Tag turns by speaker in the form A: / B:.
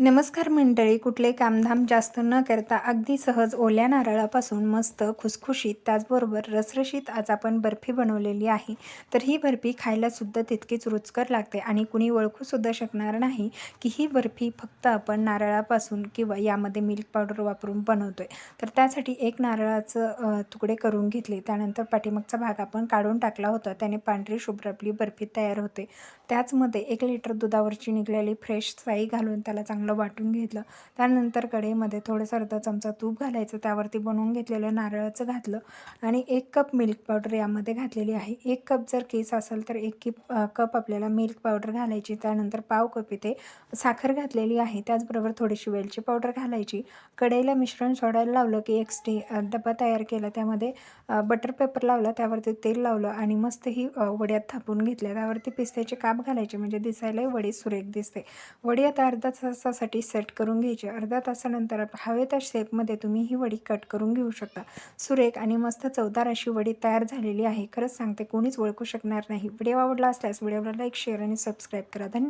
A: नमस्कार मंडळी कुठले कामधाम जास्त न करता अगदी सहज ओल्या नारळापासून मस्त खुसखुशीत त्याचबरोबर रसरशीत आज आपण बर्फी बनवलेली आहे. तर ही बर्फी खायलासुद्धा तितकीच रुचकर लागते आणि कुणी ओळखूसुद्धा शकणार नाही की ही बर्फी फक्त आपण नारळापासून किंवा यामध्ये मिल्क पावडर वापरून बनवतो आहे तर त्यासाठी एक नारळाचं तुकडे करून घेतले. त्यानंतर पाठीमागचा भाग आपण काढून टाकला होता. त्याने पांढरी शुभ्र आपली बर्फी तयार होते. त्याचमध्ये एक लिटर दुधावरची निघलेली फ्रेश साई घालून त्याला चांगलं वाटून घेतलं. त्यानंतर कढईमध्ये थोडंसं अर्धा चमचा तूप घालायचं. त्यावरती बनवून घेतलेलं नारळाचं घातलं. आणि एक कप मिल्क पावडर यामध्ये घातलेली आहे. एक कप जर केस असेल तर एक किप कप आपल्याला मिल्क पावडर घालायची. त्यानंतर पाव कप इथे साखर घातलेली आहे. त्याचबरोबर थोडीशी वेलची पावडर घालायची. कढईला मिश्रण सोडायला लावलं की एक स्टे डबा तयार केला. त्यामध्ये बटर पेपर लावला. त्यावरती तेल लावलं आणि मस्त ही वड्यात थापून घेतल्या. त्यावरती पिस्त्याचे काप घालायचे. म्हणजे दिसायलाही वडी सुरेख दिसते. वडी आता अर्धा तासासाठी सेट करून घ्यायचे. अर्ध्या तासानंतर हवे त्या शेपमध्ये तुम्ही ही वडी कट करून घेऊ शकता. सुरेख आणि मस्त चवदार अशी वडी तयार झालेली आहे. खरंच सांगते कोणीच ओळखू शकणार नाही. व्हिडिओ आवडला असल्यास व्हिडिओला लाईक शेअर आणि सबस्क्राईब करा. धन्यवाद.